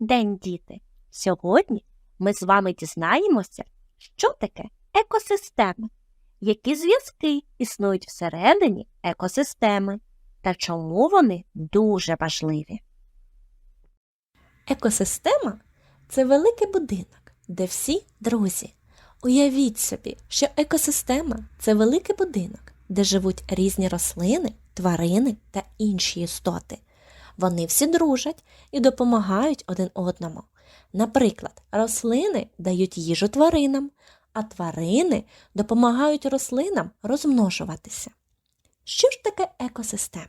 День, діти! Сьогодні ми з вами дізнаємося, що таке екосистема, які зв'язки існують всередині екосистеми та чому вони дуже важливі. Екосистема це великий будинок, де всі друзі. Уявіть собі, що екосистема це великий будинок, де живуть різні рослини, тварини та інші істоти. Вони всі дружать і допомагають один одному. Наприклад, рослини дають їжу тваринам, а тварини допомагають рослинам розмножуватися. Що ж таке екосистема?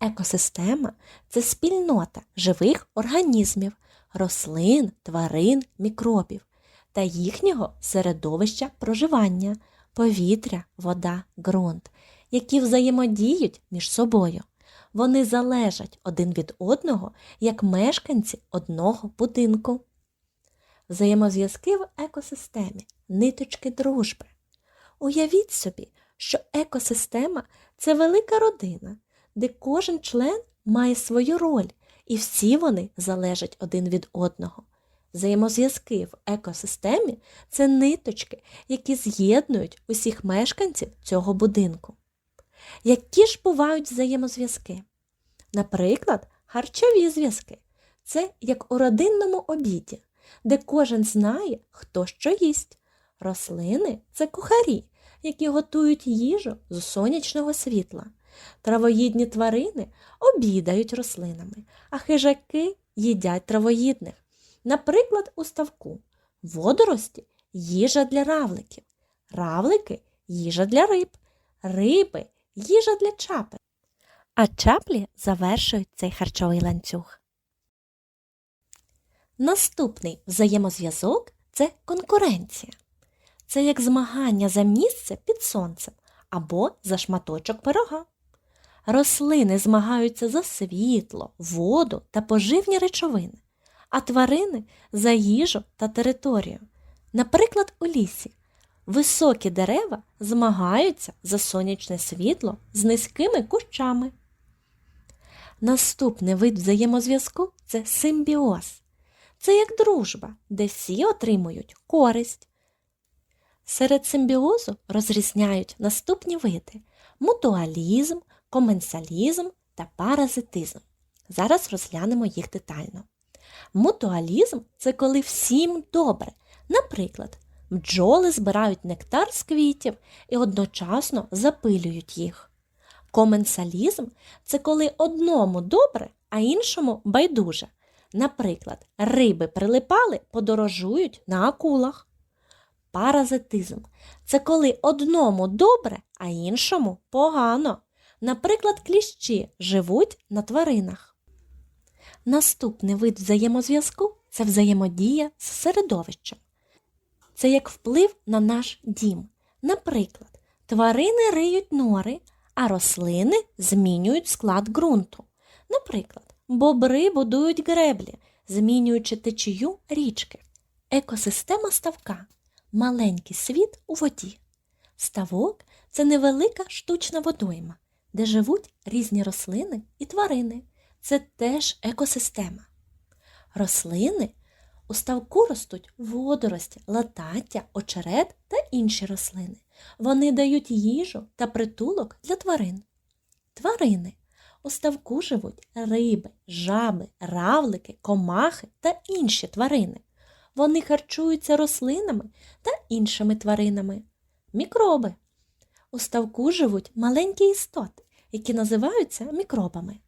Екосистема це спільнота живих організмів, рослин, тварин, мікробів та їхнього середовища проживання, повітря, вода, ґрунт, які взаємодіють між собою. Вони залежать один від одного як мешканці одного будинку. Взаємозв'язки в екосистемі, ниточки дружби. Уявіть собі, що екосистема це велика родина, де кожен член має свою роль, і всі вони залежать один від одного. Взаємозв'язки в екосистемі це ниточки, які з'єднують усіх мешканців цього будинку. Які ж бувають взаємозв'язки? Наприклад, харчові зв'язки це як у родинному обіді, де кожен знає, хто що їсть. Рослини це кухарі, які готують їжу з сонячного світла. Травоїдні тварини обідають рослинами, а хижаки їдять травоїдних. Наприклад, у ставку водорості їжа для равликів, равлики їжа для риб, риби їжа для чапи. А чаплі завершують цей харчовий ланцюг. Наступний взаємозв'язок це конкуренція. Це як змагання за місце під сонцем або за шматочок пирога. Рослини змагаються за світло, воду та поживні речовини, а тварини за їжу та територію. Наприклад, у лісі високі дерева змагаються за сонячне світло з низькими кущами. Наступний вид взаємозв'язку це симбіоз. Це як дружба, де всі отримують користь. Серед симбіозу розрізняють наступні види мутуалізм, коменсалізм та паразитизм. Зараз розглянемо їх детально. Мутуалізм це коли всім добре. Наприклад, бджоли збирають нектар з квітів і одночасно запилюють їх. Коменсалізм це коли одному добре, а іншому байдуже. Наприклад, риби прилипали, подорожують на акулах. Паразитизм це коли одному добре, а іншому погано. Наприклад, кліщі живуть на тваринах. Наступний вид взаємозв'язку це взаємодія з середовищем. Це як вплив на наш дім. Наприклад, тварини риють нори, а рослини змінюють склад ґрунту. Наприклад, бобри будують греблі, змінюючи течію річки. Екосистема ставка маленький світ у воді. Ставок це невелика штучна водойма, де живуть різні рослини і тварини. Це теж екосистема. Рослини у ставку ростуть водорості, латаття, очерет та інші рослини. Вони дають їжу та притулок для тварин. Тварини у ставку живуть риби, жаби, равлики, комахи та інші тварини. Вони харчуються рослинами та іншими тваринами. Мікроби. У ставку живуть маленькі істоти, які називаються мікробами.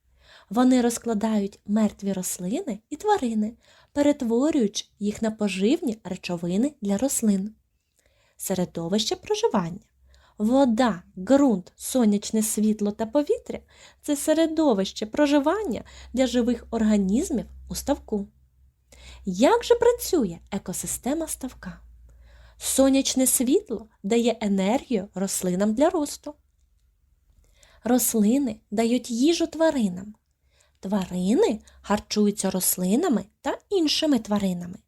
Вони розкладають мертві рослини і тварини, перетворюючи їх на поживні речовини для рослин. Середовище проживання. Вода, ґрунт, сонячне світло та повітря це середовище проживання для живих організмів у ставку. Як же працює екосистема ставка? Сонячне світло дає енергію рослинам для росту. Рослини дають їжу тваринам. Тварини харчуються рослинами та іншими тваринами.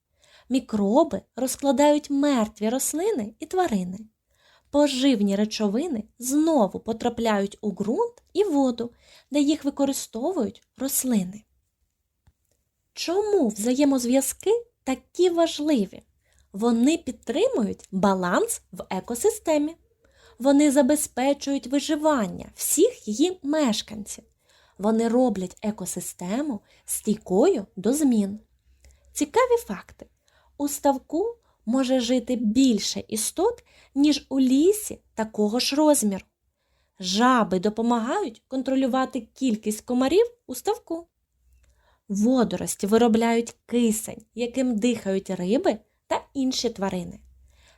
Мікроби розкладають мертві рослини і тварини. Поживні речовини знову потрапляють у ґрунт і воду, де їх використовують рослини. Чому взаємозв'язки такі важливі? Вони підтримують баланс в екосистемі. Вони забезпечують виживання всіх її мешканців. Вони роблять екосистему стійкою до змін. Цікаві факти. У ставку може жити більше істот, ніж у лісі такого ж розміру. Жаби допомагають контролювати кількість комарів у ставку. Водорості виробляють кисень, яким дихають риби та інші тварини.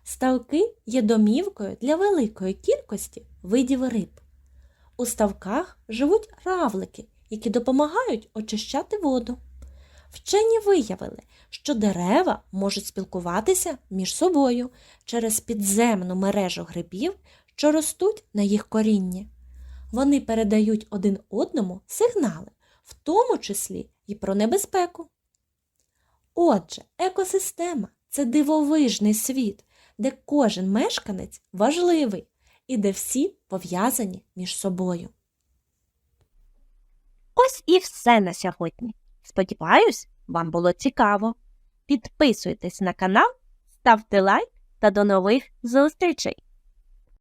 Ставки є домівкою для великої кількості видів риб. У ставках живуть равлики, які допомагають очищати воду. Вчені виявили, що дерева можуть спілкуватися між собою через підземну мережу грибів, що ростуть на їх корінні. Вони передають один одному сигнали, в тому числі і про небезпеку. Отже, екосистема це дивовижний світ, де кожен мешканець важливий і де всі пов'язані між собою. Ось і все на сьогодні. Сподіваюсь, вам було цікаво. Підписуйтесь на канал, ставте лайк та до нових зустрічей!